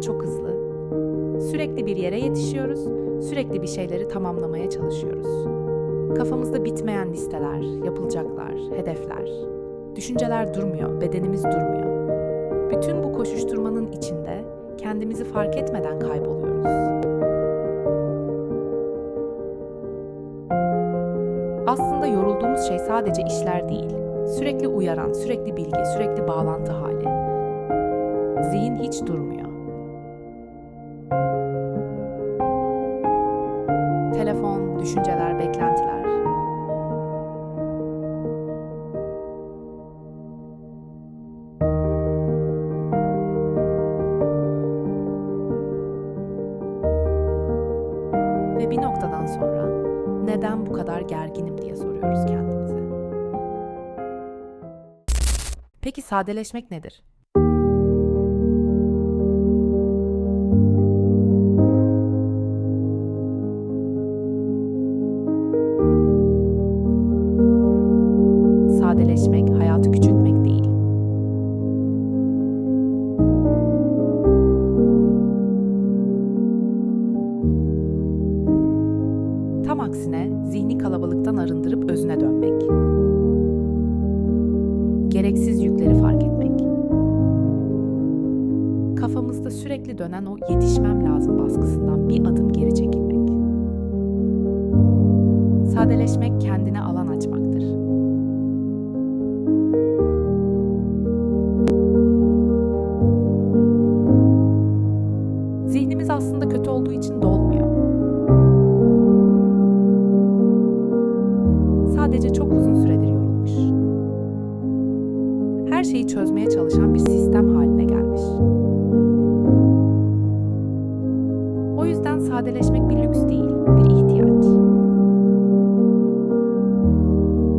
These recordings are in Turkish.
Çok hızlı. Sürekli bir yere yetişiyoruz, sürekli bir şeyleri tamamlamaya çalışıyoruz. Kafamızda bitmeyen listeler, yapılacaklar, hedefler. Düşünceler durmuyor, bedenimiz durmuyor. Bütün bu koşuşturmanın içinde kendimizi fark etmeden kayboluyoruz. Aslında yorulduğumuz şey sadece işler değil. Sürekli uyaran, sürekli bilgi, sürekli bağlantı hali. Zihin hiç durmuyor. Düşünceler, beklentiler. Ve bir noktadan sonra neden bu kadar gerginim diye soruyoruz kendimize. Peki sadeleşmek nedir? Özüne dönmek. Gereksiz yükleri fark etmek. Kafamızda sürekli dönen o yetişmem lazım baskısından bir adım geri çekilmek. Sadeleşmek kendine Sadece çok uzun süredir yorulmuş. Her şeyi çözmeye çalışan bir sistem haline gelmiş. O yüzden sadeleşmek bir lüks değil, bir ihtiyaç.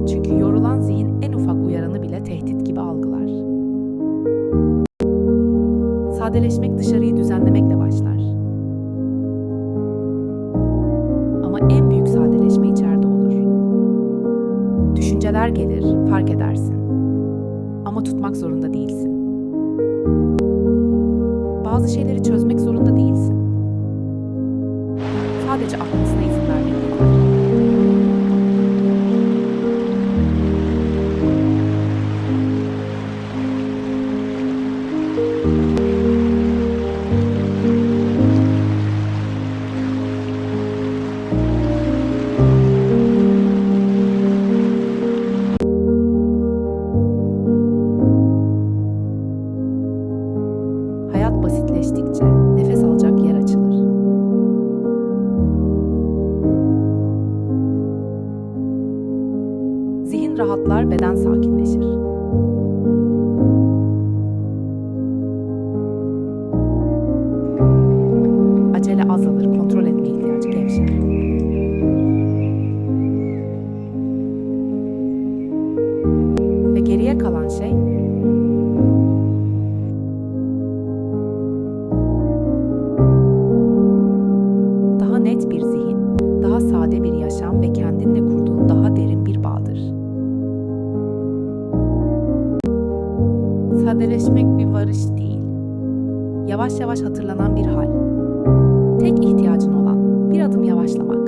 Çünkü yorulan zihin en ufak uyaranı bile tehdit gibi algılar. Sadeleşmek dışarıyı düzenlemekle başlar. Düşünceler gelir, fark edersin. Ama tutmak zorunda değilsin. Bazı şeyleri çözmek zorunda değilsin. Sadece akmasına Basitleştikçe nefes alacak yer açılır. Zihin rahatlar, beden sakinleşir. Acele azalır, kontrol etme ihtiyacı gevşer. Ve geriye kalan şey Sadeleşmek bir varış değil. Yavaş yavaş hatırlanan bir hal. Tek ihtiyacın olan bir adım yavaşlamak.